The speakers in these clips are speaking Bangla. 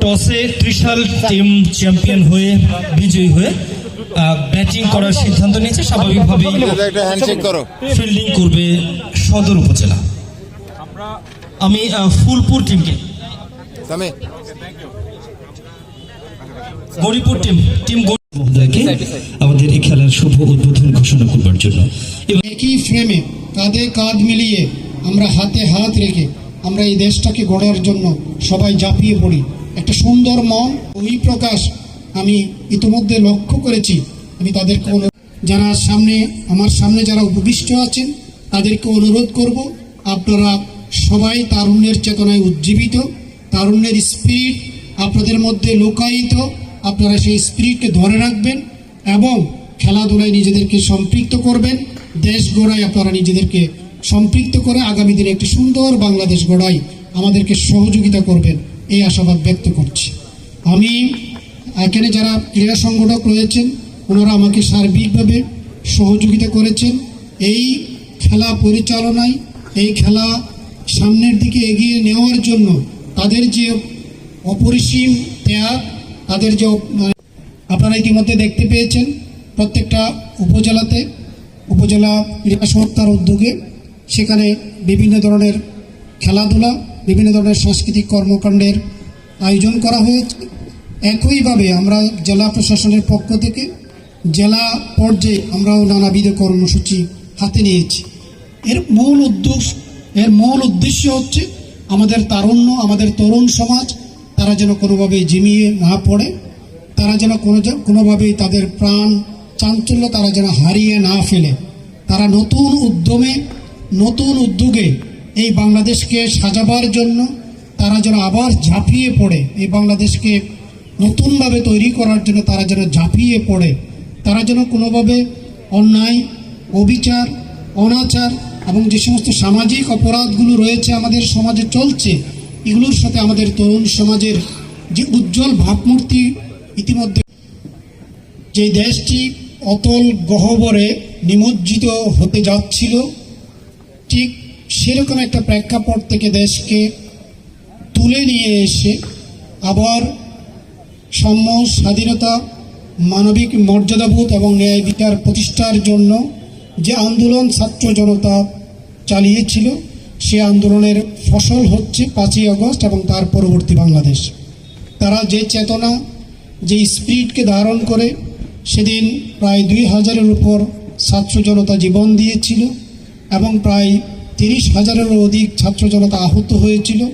টসে ত্রিশাল টিম চ্যাম্পিয়ন হয়ে বিজয়ী হয়ে ব্যাটিং করার সিদ্ধান্ত নিয়েছে। স্বাভাবিকভাবেই একটা ফিল্ডিং করবে সদর উপজেলা। আমি ফুলপুর টিমকে। গরিপুর টিম টিম মহোদয়কে আমাদের এই খেলার শুভ উদ্বোধন ঘোষণা করবার জন্য। এবং একই ফ্রেমে কাঁধে কাঁধ মিলিয়ে আমরা হাতে হাত রেখে আমরা এই দেশটাকে গড়ার জন্য সবাই ঝাঁপিয়ে পড়ি। একটা সুন্দর মন প্রকাশ আমি ইতিমধ্যে লক্ষ্য করেছি। আমি তাদেরকে অনু- যারা সামনে, আমার সামনে যারা উপবিষ্ট আছেন, তাদেরকে অনুরোধ করব, আপনারা সবাই তারুণ্যের চেতনায় উজ্জীবিত, তারুণ্যের স্পিরিট আপনাদের মধ্যে লোকায়িত, আপনারা সেই স্পিরিটকে ধরে রাখবেন এবং খেলাধুলায় নিজেদেরকে সম্পৃক্ত করবেন। দেশ গড়ায় আপনারা নিজেদেরকে সম্পৃক্ত করে আগামী দিনে একটি সুন্দর বাংলাদেশ গড়াই আমাদেরকে সহযোগিতা করবেন, এই আশাবাদ ব্যক্ত করছি। আমি এখানে যারা ক্রীড়া সংগঠক রয়েছেন, ওনারা আমাকে সার্বিকভাবে সহযোগিতা করেছেন। এই খেলা পরিচালনায়, এই খেলা সামনের দিকে এগিয়ে নেওয়ার জন্য তাদের যে অপরিসীম ত্যাগ, তাদের যে আপনারা ইতিমধ্যে দেখতে পেয়েছেন প্রত্যেকটা উপজেলাতে, উপজেলা ক্রীড়া সংস্থার উদ্যোগে সেখানে বিভিন্ন ধরনের খেলাধুলা, বিভিন্ন ধরনের সাংস্কৃতিক কর্মকাণ্ডের আয়োজন করা হয়েছে। একইভাবে আমরা জেলা প্রশাসনের পক্ষ থেকে জেলা পর্যায়ে আমরাও নানাবিধ কর্মসূচি হাতে নিয়েছি। এর মূল উদ্দেশ্য, এর মূল উদ্দেশ্য হচ্ছে আমাদের তারুণ্য, আমাদের তরুণ সমাজ, তারা যেন কোনোভাবে জিমিয়ে না পড়ে, তারা যেন কোনো কোনোভাবেই তাদের প্রাণ চাঞ্চল্য তারা যেন হারিয়ে না ফেলে। তারা নতুন উদ্যমে নতুন উদ্যোগে এই বাংলাদেশকে সাজাবার জন্য তারা যেন আবার ঝাঁপিয়ে পড়ে, এই বাংলাদেশকে নতুনভাবে তৈরি করার জন্য তারা যেন ঝাঁপিয়ে পড়ে, তারা যেন কোনোভাবে অন্যায়, অবিচার, অনাচার এবং যে সমস্ত সামাজিক অপরাধগুলো রয়েছে আমাদের সমাজে চলছে, এগুলোর সাথে আমাদের তরুণ সমাজের যে উজ্জ্বল ভাবমূর্তি ইতিমধ্যে যে দেশটি অতল গহ্বরে নিমজ্জিত হতে যাচ্ছিল ঠিক সেরকম একটা প্রেক্ষাপট থেকে দেশকে তুলে নিয়ে এসে আবার সাম্য, স্বাধীনতা, মানবিক মর্যাদাবোধ এবং ন্যায় বিচার প্রতিষ্ঠার জন্য যে আন্দোলন ছাত্র জনতা চালিয়েছিল, সে আন্দোলনের ফসল হচ্ছে পাঁচই আগস্ট এবং তার পরবর্তী বাংলাদেশ। তারা যে চেতনা, যে স্পিরিটকে ধারণ করে, সেদিন প্রায় দুই হাজারের উপর ছাত্র জনতা জীবন দিয়েছিল। এবং প্রায় তিরিশ হাজারেরও অধিক ছাত্র জনতা আহত হয়েছিল।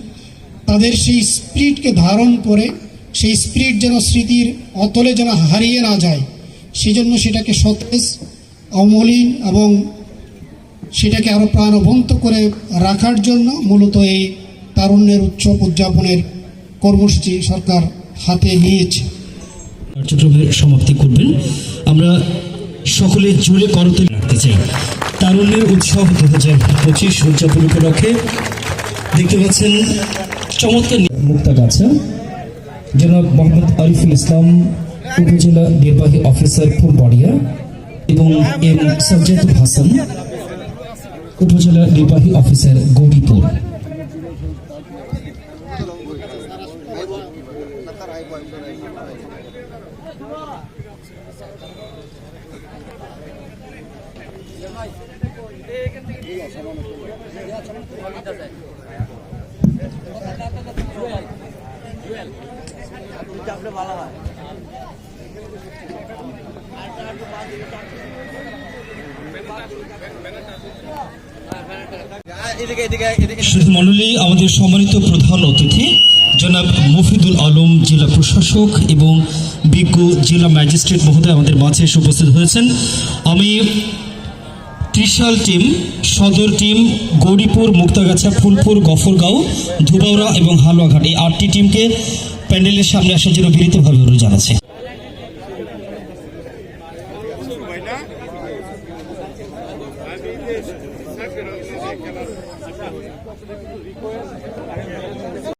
তাদের সেই স্পিরিটকে ধারণ করে, সেই স্পিরিট যেন স্মৃতির অতলে যেন হারিয়ে না যায়, সেজন্য সেটাকে সতেজ, অমলিন এবং সেটাকে আরও প্রাণবন্ত করে রাখার জন্য মূলত এই তারুণ্যের উৎসব উদযাপনের কর্মসূচি সরকার হাতে নিয়েছে। কার্যক্রমের সমাপ্তি করবেন। আমরা সকলে জুড়ে করতে রাখতে চাই। তারুণ্যের উৎসব দু হাজার পঁচিশ উদযাপন উপলক্ষে দেখতে পাচ্ছেন চমৎকার মুক্তাগাছা জনাব মোহাম্মদ আরিফুল ইসলাম, উপজেলা নির্বাহী অফিসার, ফুলবাড়িয়া, এবং এম সাজ্জাদুল হাসান, উপজেলা নির্বাহী অফিসার, গৌরীপুর। শুধু মণ্ডলী, আমাদের সম্মানিত প্রধান অতিথি, জনাব মফিদুল আলম জেলা প্রশাসক এবং বিজ্ঞ জেলা ম্যাজিস্ট্রেট মহোদয় আমাদের মাঝে এসে উপস্থিত হয়েছেন। আমি বিশাল টিম, সদর টিম, গৌরীপুর, মুক্তাগাছা, ফুলপুর, গফরগাঁও ধুবাউরা এবং হালুয়াঘাট। এই আটটি টিমকে প্যান্ডেলের সামনে আসার জন্য বিনীতভাবে অনুরোধ জানাচ্ছে।